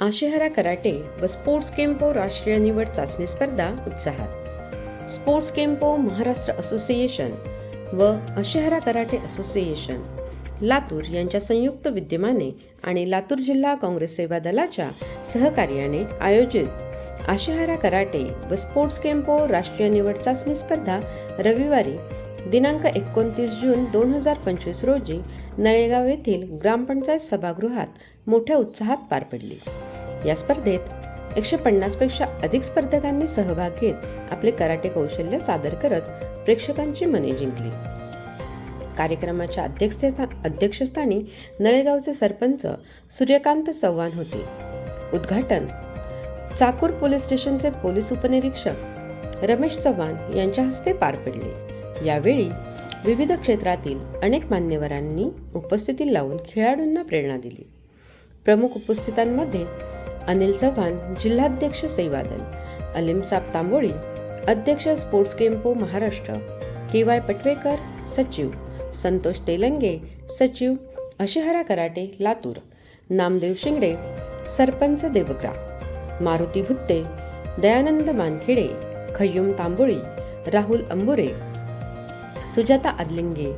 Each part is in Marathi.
आशिहारा कराटे व स्पोर्ट्स केम्पो राष्ट्रीय निवड चाचणी स्पर्धा उत्साहात. स्पोर्ट्स केम्पो महाराष्ट्र असोसिएशन व आशेहरा कराटे असोसिएशन लातूर यांच्या संयुक्त विद्यमाने आणि लातूर जिल्हा काँग्रेस सेवा दलाच्या सहकार्याने आयोजित आशेहारा कराटे व स्पोर्ट्स केम्पो राष्ट्रीय निवड चाचणी स्पर्धा रविवारी दिनांक एकोणतीस जून दोन हजार पंचवीस रोजी नळेगाव येथील ग्रामपंचायत सभागृहात मोठ्या उत्साहात पार पडली. या स्पर्धेत एकशे पन्नासपेक्षा अधिक स्पर्धकांनी सहभाग घेत आपले कराटे कौशल्य सादर करत प्रेक्षकांची मने जिंकली. कार्यक्रमाच्या अध्यक्षस्था अध्यक्षस्थानी नळेगावचे सरपंच सूर्यकांत चव्हाण होते. उद्घाटन चाकूर पोलीस स्टेशनचे पोलीस उपनिरीक्षक रमेश चव्हाण यांच्या हस्ते पार पडले. यावेळी विविध क्षेत्रातील अनेक मान्यवरांनी उपस्थिती लावून खेळाडूंना प्रेरणा दिली. प्रमुख उपस्थितांमध्ये अनिल चव्हाण जिल्हाध्यक्ष सेवादल अलिमसाब तांबोळी अध्यक्ष sports kempo Maharashtra K Y Patwekar सचिव संतोष तेलंगे सचिव अशिहरा कराटे लातूर नामदेव शिंगडे सरपंच देवग्रा मारुती भुत्ते दयानंद मानखेडे खय्युम तांबोळी राहुल अंबुरे सुजाता आदलिंगे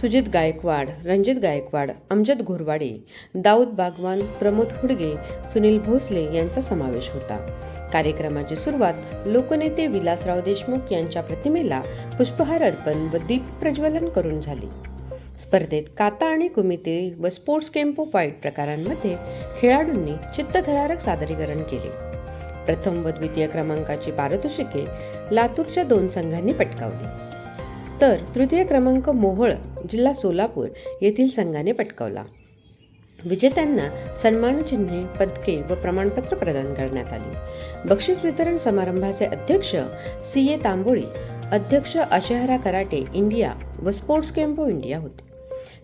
सुजित गायकवाड रणजित गायकवाड अमजद घोरवाडे दाऊद बागवान प्रमोद हुडगे सुनील भोसले यांचा समावेश होता. कार्यक्रमाची सुरुवात लोकनेते विलासराव देशमुख यांच्या प्रतिमेला पुष्पहार अर्पण व दीप प्रज्वलन करून झाली. स्पर्धेत काता आणि कुमिते व स्पोर्ट्स केम्पो फाईट प्रकारांमध्ये खेळाडूंनी चित्तथरारक सादरीकरण केले. प्रथम व द्वितीय क्रमांकाची पारितोषिके लातूरच्या दोन संघांनी पटकावली. तर तृतीय क्रमांक मोहोळ जिल्हा सोलापूर येथील संघाने पटकावला. विजेत्यांना सन्मानचिन्हे पदके व प्रमाणपत्र प्रदान करण्यात आली. बक्षीस वितरण समारंभाचे अध्यक्ष सी ए तांबोळी अध्यक्ष अशहरा कराटे इंडिया व स्पोर्ट्स कॅम्पो इंडिया होते.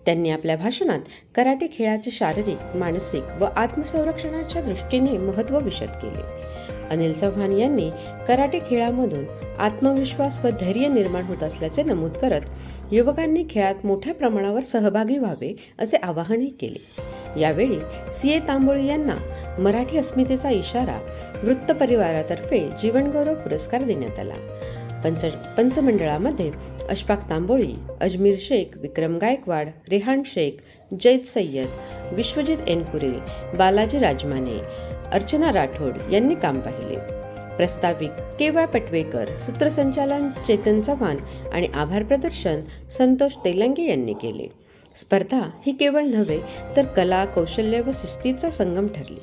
त्यांनी आपल्या भाषणात कराटे खेळाचे शारीरिक मानसिक व आत्मसंरक्षणाच्या दृष्टीने महत्त्व विशद केले. अनिल चव्हाण यांनी कराटे खेळामधून आत्मविश्वास व धैर्य निर्माण होत असल्याचे नमूद करत युवकांनी खेळात मोठ्या प्रमाणावर सहभागी व्हावे असे आवाहनही केले. यावेळी सी ए तांबोळी यांना मराठी अस्मितेचा इशारा वृत्त परिवारातर्फे जीवनगौरव पुरस्कार देण्यात आला. पंच पंचमंडळामध्ये अशफाक तांबोळी अजमीर शेख विक्रम गायकवाड रेहान शेख जैद सय्यद विश्वजित एनकुरे बालाजी राजमाने अर्चना राठोड यांनी काम पाहिले. प्रस्ताविक केवळ पटवेकर सूत्रसंचालन चेतन चव्हाण आणि आभार प्रदर्शन संतोष तेलंगे यांनी केले. स्पर्धा ही केवळ नव्हे तर कला कौशल्य व शिस्तीचा संगम ठरली.